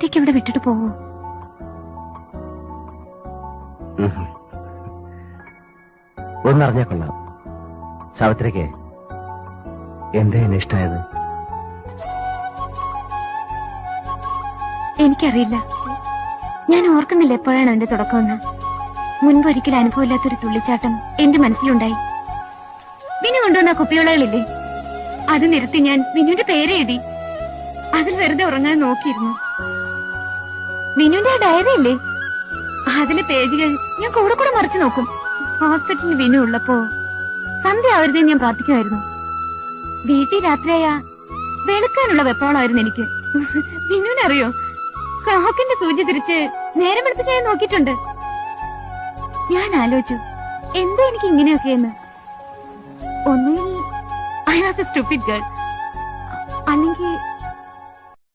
ഒറ്റയ്ക്ക് ഇവിടെ വിട്ടിട്ട് പോവോ. ഒന്നറിഞ്ഞാ കൊള്ളാം. സാവിത്രിക്ക് എന്താ എന്നെ ഇഷ്ടമായത് എനിക്കറിയില്ല. ഞാൻ ഓർക്കുന്നില്ല എപ്പോഴാണ് അതിന്റെ തുടക്കമെന്ന്. മുൻപ് ഒരിക്കലും അനുഭവമില്ലാത്തൊരു തുള്ളിച്ചാട്ടം എന്റെ മനസ്സിലുണ്ടായി. വിനു കൊണ്ടുവന്ന കുപ്പിയോളകളില്ലേ അത് നിരത്തി ഞാൻ വിനുവിന്റെ പേരെഴുതി. എഴുതി അതിൽ വെറുതെ ഉറങ്ങാൻ നോക്കിയിരുന്നു. വിനുവിന്റെ ആ ഡയറി ഇല്ലേ? അതിലെ പേജുകൾ ഞാൻ കൂടെ കൂടെ മറിച്ചു നോക്കും. ഹോസ്പിറ്റലിൽ വിനു ഉള്ളപ്പോ സന്ധ്യ ആവരുതേ ഞാൻ പ്രാർത്ഥിക്കുമായിരുന്നു. വീട്ടിൽ രാത്രിയായ വെളുക്കാനുള്ള വെപ്രോളമായിരുന്നു എനിക്ക്. വിനുവിനറിയോ? ക്ലോക്കിന്റെ സൂചി തിരിച്ച് നേരം വെളുപ്പിച്ച് ഞാൻ നോക്കിയിട്ടുണ്ട്. ഞാൻ ആലോചിച്ചു എന്താ എനിക്ക് ഇങ്ങനെയൊക്കെയെന്ന്. ഒന്നുകിൽ I was a stupid girl അല്ലെങ്കിൽ